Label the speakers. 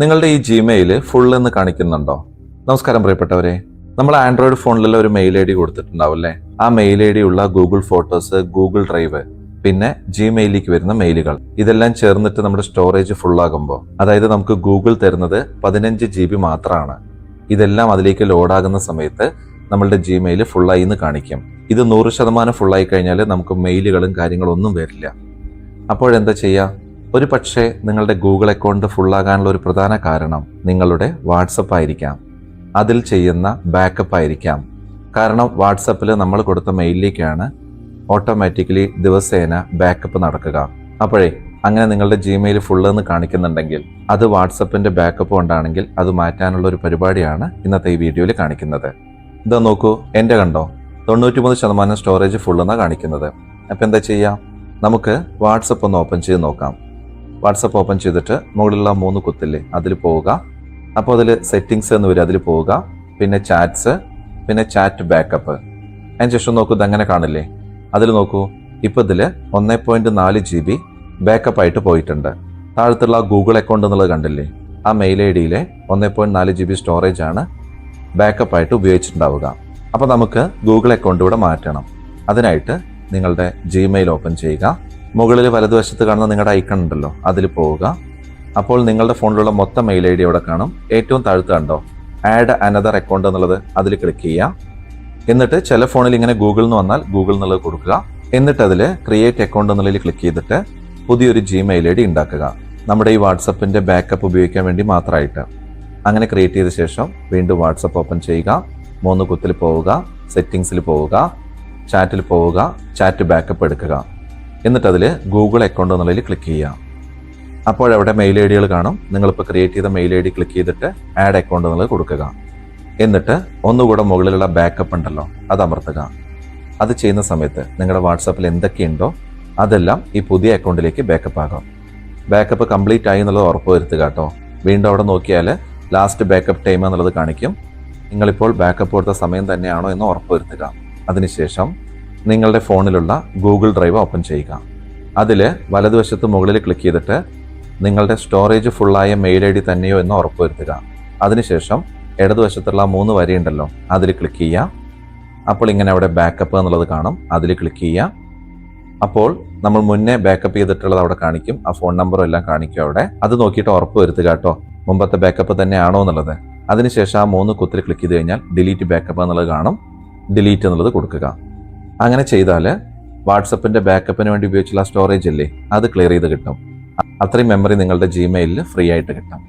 Speaker 1: നിങ്ങളുടെ ഈ Gmail full എന്ന് കാണിക്കുന്നുണ്ടോ? നമസ്കാരം പ്രിയപ്പെട്ടവരെ. നമ്മൾ ആൻഡ്രോയിഡ് ഫോണിലുള്ള ഒരു മെയിൽ ഐ ഡി കൊടുത്തിട്ടുണ്ടാവും അല്ലേ ആ മെയിൽ ഐ ഡി ഉള്ള ഗൂഗിൾ ഫോട്ടോസ് ഗൂഗിൾ ഡ്രൈവ് പിന്നെ ജിമെയിലേക്ക് വരുന്ന മെയിലുകൾ ഇതെല്ലാം ചേർന്നിട്ട് നമ്മുടെ സ്റ്റോറേജ് ഫുൾ ആകുമ്പോൾ അതായത് നമുക്ക് ഗൂഗിൾ തരുന്നത് പതിനഞ്ച് ജി ബി മാത്രമാണ് ഇതെല്ലാം അതിലേക്ക് ലോഡാകുന്ന സമയത്ത് നമ്മളുടെ ജിമെയിൽ ഫുള്ളായി എന്ന് കാണിക്കും. ഇത് നൂറ് ശതമാനം ഫുള്ളായി കഴിഞ്ഞാൽ നമുക്ക് മെയിലുകളും കാര്യങ്ങളൊന്നും വരില്ല. അപ്പോഴെന്താ ചെയ്യുക ഒരു പക്ഷേ നിങ്ങളുടെ ഗൂഗിൾ അക്കൗണ്ട് ഫുള്ളാകാനുള്ള ഒരു പ്രധാന കാരണം നിങ്ങളുടെ വാട്സപ്പ് ആയിരിക്കാം. അതിൽ ചെയ്യുന്ന ബാക്കപ്പ് ആയിരിക്കാം. കാരണം വാട്സപ്പിൽ നമ്മൾ കൊടുത്ത മെയിലിലേക്കാണ് ഓട്ടോമാറ്റിക്കലി ദിവസേന ബാക്കപ്പ് നടക്കുക. അപ്പോഴേ അങ്ങനെ നിങ്ങളുടെ ജിമെയിൽ ഫുള്ള് എന്ന് കാണിക്കുന്നുണ്ടെങ്കിൽ അത് വാട്സപ്പിന്റെ ബാക്കപ്പ് കൊണ്ടാണെങ്കിൽ അത് മാറ്റാനുള്ള ഒരു പരിപാടിയാണ് ഇന്നത്തെ ഈ വീഡിയോയിൽ കാണിക്കുന്നത്. ഇതാ നോക്കൂ എന്റെ കണ്ടോ? തൊണ്ണൂറ്റിമൂന്ന് ശതമാനം സ്റ്റോറേജ് ഫുൾ എന്നാണ് കാണിക്കുന്നത്. അപ്പോൾ എന്താ ചെയ്യാം? നമുക്ക് വാട്സപ്പ് ഒന്ന് ഓപ്പൺ ചെയ്ത് നോക്കാം. വാട്സപ്പ് ഓപ്പൺ ചെയ്തിട്ട് മുകളിലുള്ള മൂന്ന് കുത്തില്ലേ അതിൽ പോവുക. അപ്പോൾ അതിൽ സെറ്റിങ്സ് എന്ന് വരും അതിൽ പോവുക. പിന്നെ ചാറ്റ്സ് പിന്നെ ചാറ്റ് ബാക്കപ്പ് അതിന് ശേഷം നോക്കൂ ഇതങ്ങനെ കാണില്ലേ? അതിൽ നോക്കൂ ഇപ്പോൾ ഇതിൽ ഒന്നേ പോയിന്റ് നാല് ജി ബി ബാക്കപ്പ് ആയിട്ട് പോയിട്ടുണ്ട്. താഴത്തുള്ള ഗൂഗിൾ അക്കൗണ്ട് എന്നുള്ളത് കണ്ടില്ലേ? ആ മെയിൽ ഐ ഡിയിലെ ഒന്നേ പോയിന്റ് നാല് ജി ബി സ്റ്റോറേജ് ആണ് ബാക്കപ്പ് ആയിട്ട് ഉപയോഗിച്ചിട്ടുണ്ടാവുക. അപ്പോൾ നമുക്ക് ഗൂഗിൾ അക്കൗണ്ട് ഇവിടെ മാറ്റണം. അതിനായിട്ട് നിങ്ങളുടെ ജിമെയിൽ ഓപ്പൺ ചെയ്യുക. മുകളിൽ വലതുവശത്ത് കാണുന്ന നിങ്ങളുടെ ഐക്കൺ ഉണ്ടല്ലോ അതിൽ പോവുക. അപ്പോൾ നിങ്ങളുടെ ഫോണിലുള്ള മൊത്തം മെയിൽ ഐ ഡി അവിടെ കാണും. ഏറ്റവും താഴ്ത്ത് കണ്ടോ? ആഡ് അനദർ അക്കൗണ്ട് എന്നുള്ളത് അതിൽ ക്ലിക്ക് ചെയ്യുക. എന്നിട്ട് ചില ഫോണിൽ ഇങ്ങനെ ഗൂഗിൾ എന്ന് വന്നാൽ ഗൂഗിൾ എന്നുള്ളത് കൊടുക്കുക. എന്നിട്ട് അതിൽ ക്രിയേറ്റ് അക്കൗണ്ട് എന്നുള്ളതിൽ ക്ലിക്ക് ചെയ്തിട്ട് പുതിയൊരു ജിമെയിൽ ഐ ഡി ഉണ്ടാക്കുക. നമ്മുടെ ഈ വാട്സപ്പിന്റെ ബാക്കപ്പ് ഉപയോഗിക്കാൻ വേണ്ടി മാത്രമായിട്ട്. അങ്ങനെ ക്രിയേറ്റ് ചെയ്ത ശേഷം വീണ്ടും വാട്സപ്പ് ഓപ്പൺ ചെയ്യുക. മൂന്ന് കുത്തിൽ പോവുക. സെറ്റിങ്സിൽ പോവുക. ചാറ്റിൽ പോവുക ചാറ്റ് ബാക്കപ്പ് എടുക്കുക. എന്നിട്ട് അതിൽ ഗൂഗിൾ അക്കൗണ്ട് എന്നുള്ളതിൽ ക്ലിക്ക് ചെയ്യുക. അപ്പോഴവിടെ മെയിൽ ഐ ഡികൾ കാണും. നിങ്ങളിപ്പോൾ ക്രിയേറ്റ് ചെയ്ത മെയിൽ ഐ ഡി ക്ലിക്ക് ചെയ്തിട്ട് ആഡ് അക്കൗണ്ട് എന്നുള്ളത് കൊടുക്കുക. എന്നിട്ട് ഒന്നുകൂടെ മുകളിലുള്ള ബാക്കപ്പ് ഉണ്ടല്ലോ അത് അമർത്തുക. അത് ചെയ്യുന്ന സമയത്ത് നിങ്ങളുടെ വാട്സാപ്പിൽ എന്തൊക്കെയുണ്ടോ അതെല്ലാം ഈ പുതിയ അക്കൗണ്ടിലേക്ക് ബാക്കപ്പ് ആകാം. ബാക്കപ്പ് കംപ്ലീറ്റ് ആയി എന്നുള്ളത് ഉറപ്പ് വരുത്തുക കേട്ടോ. വീണ്ടും അവിടെ നോക്കിയാൽ ലാസ്റ്റ് ബാക്കപ്പ് ടൈം എന്നുള്ളത് കാണിക്കും. നിങ്ങളിപ്പോൾ ബാക്കപ്പ് കൊടുത്ത സമയം തന്നെയാണോ എന്ന് ഉറപ്പ് വരുത്തുക. അതിനുശേഷം നിങ്ങളുടെ ഫോണിലുള്ള ഗൂഗിൾ ഡ്രൈവ് ഓപ്പൺ ചെയ്യുക. അതിൽ വലതുവശത്ത് മുകളിൽ ക്ലിക്ക് ചെയ്തിട്ട് നിങ്ങളുടെ സ്റ്റോറേജ് ഫുള്ളായ മെയിൽ ഐ ഡി തന്നെയോ എന്ന് ഉറപ്പുവരുത്തുക അതിനുശേഷം ഇടതുവശത്തുള്ള മൂന്ന് വരിയുണ്ടല്ലോ അതിൽ ക്ലിക്ക് ചെയ്യുക. അപ്പോൾ ഇങ്ങനെ അവിടെ ബാക്കപ്പ് എന്നുള്ളത് കാണും അതിൽ ക്ലിക്ക് ചെയ്യുക. അപ്പോൾ നമ്മൾ മുന്നേ ബാക്കപ്പ് ചെയ്തിട്ടുള്ളത് അവിടെ കാണിക്കും ആ ഫോൺ നമ്പറും എല്ലാം കാണിക്കും അവിടെ. അത് നോക്കിയിട്ട് ഉറപ്പ് വരുത്തുക കേട്ടോ മുമ്പത്തെ ബാക്കപ്പ് തന്നെയാണോ എന്നുള്ളത്. അതിനുശേഷം ആ മൂന്ന് കുത്തിൽ ക്ലിക്ക് ചെയ്ത് കഴിഞ്ഞാൽ ഡിലീറ്റ് ബാക്കപ്പ് എന്നുള്ളത് കാണും. ഡിലീറ്റ് എന്നുള്ളത് കൊടുക്കുക. അങ്ങനെ ചെയ്താൽ വാട്സപ്പിന്റെ ബാക്കപ്പിന് വേണ്ടി ഉപയോഗിച്ചുള്ള സ്റ്റോറേജ് ഇല്ലേ? അത് ക്ലിയർ ചെയ്ത് കിട്ടും. അത്രയും മെമ്മറി നിങ്ങളുടെ ജിമെയിലിൽ ഫ്രീ ആയിട്ട് കിട്ടും.